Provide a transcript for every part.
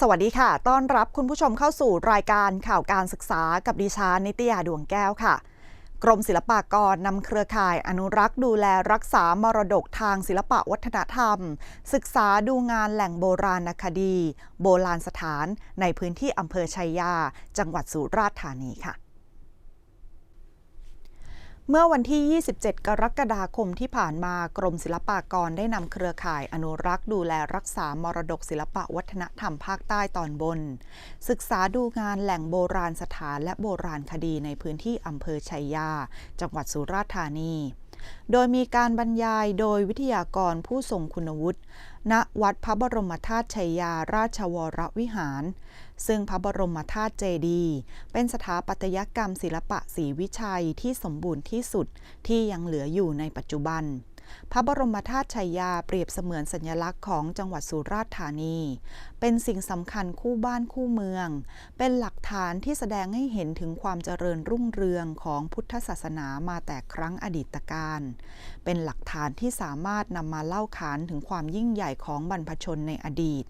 สวัสดีค่ะ ต้อนรับคุณผู้ชมเข้าสู่รายการข่าวการศึกษากับดิฉันนิตยาดวงแก้วค่ะ กรมศิลปากรนำเครือข่ายอนุรักษ์ดูแลรักษามรดกทางศิลปะวัฒนธรรม ศึกษาดูงานแหล่งโบราณคดี โบราณสถานในพื้นที่อำเภอชัยยา จังหวัดสุราษฎร์ธานีค่ะ เมื่อวันที่ 27 กรกฎาคมที่ผ่านมากรมศิลปากรได้นำเครือข่ายอนุรักษ์ดูแลรักษามรดกศิลปะวัฒนธรรมภาคใต้ตอนบน ศึกษาดูงานแหล่งโบราณสถานและโบราณคดีในพื้นที่อำเภอชัยยา จังหวัดสุราษฎร์ธานี โดยมีการบรรยายโดยวิทยากรผู้ทรงคุณวุฒิณวัดพระบรมธาตุชัยยาราชวรวิหาร ซึ่งพระบรมธาตุเจดีย์เป็นสถาปัตยกรรมศิลปะศรีวิชัยที่สมบูรณ์ที่สุดที่ยังเหลืออยู่ในปัจจุบัน พระบรมธาตุชัยยาเปรียบเสมือนสัญลักษณ์ของจังหวัดสุราษฎร์ธานี เป็นสิ่งสำคัญคู่บ้านคู่เมือง เป็นหลักฐานที่แสดงให้เห็นถึงความเจริญรุ่งเรืองของพุทธศาสนามาแต่ครั้งอดีตการ เป็นหลักฐานที่สามารถนำมาเล่าขานถึงความยิ่งใหญ่ของบรรพชนในอดีต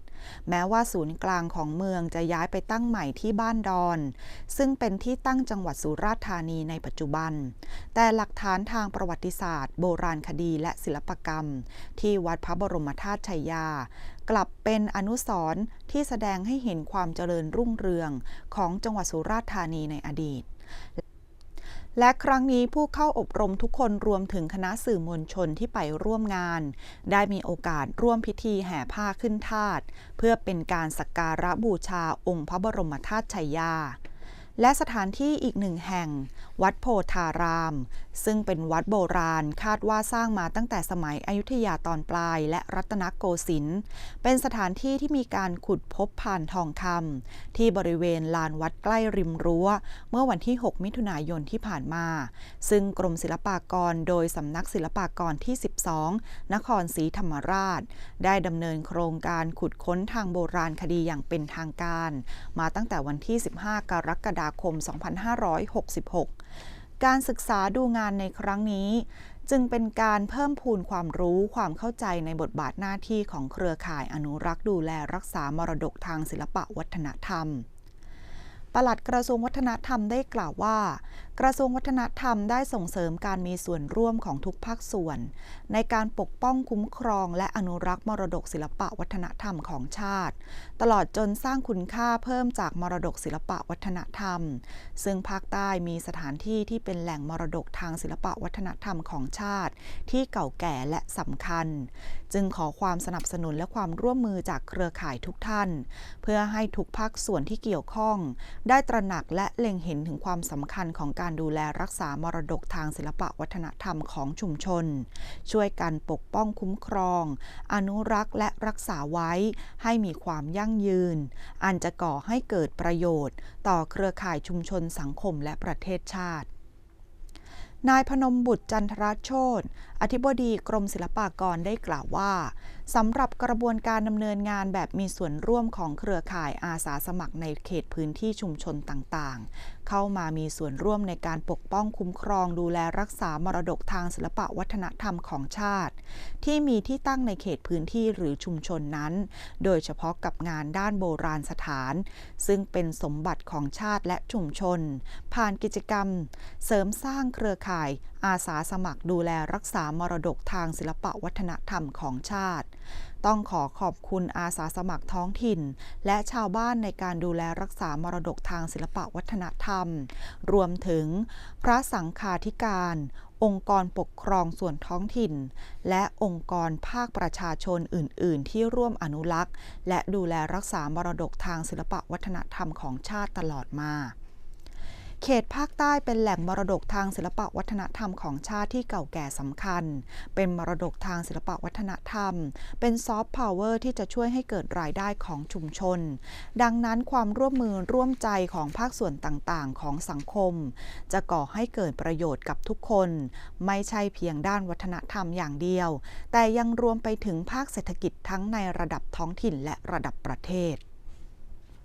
แม้ว่าศูนย์กลางของเมืองจะย้ายไปตั้งใหม่ที่บ้านดอน ซึ่งเป็นที่ตั้งจังหวัดสุราษฎร์ธานีในปัจจุบัน แต่หลักฐานทางประวัติศาสตร์ โบราณคดีและศิลปกรรม ที่วัดพระบรมธาตุชัยยา กลับเป็นอนุสรณ์ที่แสดงให้เห็นความเจริญรุ่งเรืองของจังหวัดสุราษฎร์ธานีในอดีตและครั้งนี้ผู้เข้าอบรมทุกคนรวมถึงคณะสื่อมวลชนที่ไปร่วมงาน ได้มีโอกาสร่วมพิธีแห่ผ้าขึ้นธาตุเพื่อเป็นการสักการะบูชาองค์พระบรมธาตุชัยยา และสถานที่อีกหนึ่งแห่ง วัดโพธาราม ซึ่งเป็นวัดโบราณคาดว่าสร้างมาตั้งแต่สมัยอยุธยาตอนปลายและรัตนโกสินทร์เป็นสถานที่ที่มีการขุดพบผ่านทองคำที่บริเวณลานวัดใกล้ริมรั้ว เมื่อวันที่ 6 มิถุนายนที่ผ่านมา ซึ่งกรมศิลปากรโดยสำนักศิลปากรที่ 12 นครศรีธรรมราช ได้ดำเนินโครงการขุดค้นทางโบราณคดีอย่างเป็นทางการ มาตั้งแต่วันที่ 15 กรกฎาคม2566 การศึกษาดูงานในครั้งนี้ จึงเป็นการเพิ่มพูนความรู้ความเข้าใจในบทบาทหน้าที่ของเครือข่ายอนุรักษ์ดูแลรักษามรดกทางศิลปะวัฒนธรรมปลัดกระทรวงวัฒนธรรมได้กล่าวว่ากระทรวงวัฒนธรรมได้ส่งเสริมการมีส่วนร่วมของทุกภาคส่วน ในการปกป้องคุ้มครอง และอนุรักษ์มรดกศิลปะวัฒนธรรมของชาติ ตลอดจนสร้างคุณค่าเพิ่มจากมรดกศิลปะวัฒนธรรม ซึ่งภาคใต้มีสถานที่ที่เป็นแหล่งมรดกทางศิลปะวัฒนธรรมของชาติ ที่เก่าแก่และสำคัญ จึงขอความสนับสนุนและความร่วมมือจากเครือข่ายทุกท่าน เพื่อให้ทุกภาคส่วนที่เกี่ยวข้อง ได้ตระหนักและเล็งเห็นถึงความสำคัญของการการดูแลรักษามรดกทางศิลปะวัฒนธรรมของชุมชน ช่วยกันปกป้องคุ้มครอง อนุรักษ์และรักษาไว้ให้มีความยั่งยืน อันจะก่อให้เกิดประโยชน์ ต่อเครือข่ายชุมชนสังคมและประเทศชาตินายพนมบุตรจันทรโชต อธิบดีกรมศิลปากรได้กล่าวว่าสำหรับกระบวนการดำเนินงานแบบมีส่วนร่วมของเครือข่ายอาสาสมัครในเขตพื้นที่ชุมชนต่างๆ เข้ามามีส่วนร่วมในการปกป้องคุ้มครองดูแลรักษามรดกทางศิลปะวัฒนธรรมของชาติ ที่มีที่ตั้งในเขตพื้นที่หรือชุมชนนั้น โดยเฉพาะกับงานด้านโบราณสถาน ซึ่งเป็นสมบัติของชาติและชุมชน ผ่านกิจกรรม เสริมสร้างเครือข่าย อาสาสมัครดูแลรักษามรดกทางศิลปวัฒนธรรมของชาติ ต้องขอขอบคุณอาสาสมัครท้องถิ่น และชาวบ้านในการดูแลรักษามรดกทางศิลปวัฒนธรรม รวมถึงพระสังฆาธิการ องค์กรปกครองส่วนท้องถิ่น และองค์กรภาคประชาชนอื่น ๆ ที่ร่วมอนุรักษ์ และดูแลรักษามรดกทางศิลปวัฒนธรรมของชาติตลอดมา เขตภาคใต้เป็นแหล่งมรดกทางศิลปะวัฒนธรรมของชาติที่เก่าแก่สำคัญ เป็นมรดกทางศิลปะวัฒนธรรม เป็นซอฟต์พาวเวอร์ที่จะช่วยให้เกิดรายได้ของชุมชน ดังนั้นความร่วมมือร่วมใจของภาคส่วนต่างๆ ของสังคม จะก่อให้เกิดประโยชน์กับทุกคน ไม่ใช่เพียงด้านวัฒนธรรมอย่างเดียว แต่ยังรวมไปถึงภาคเศรษฐกิจทั้งในระดับท้องถิ่นและระดับประเทศ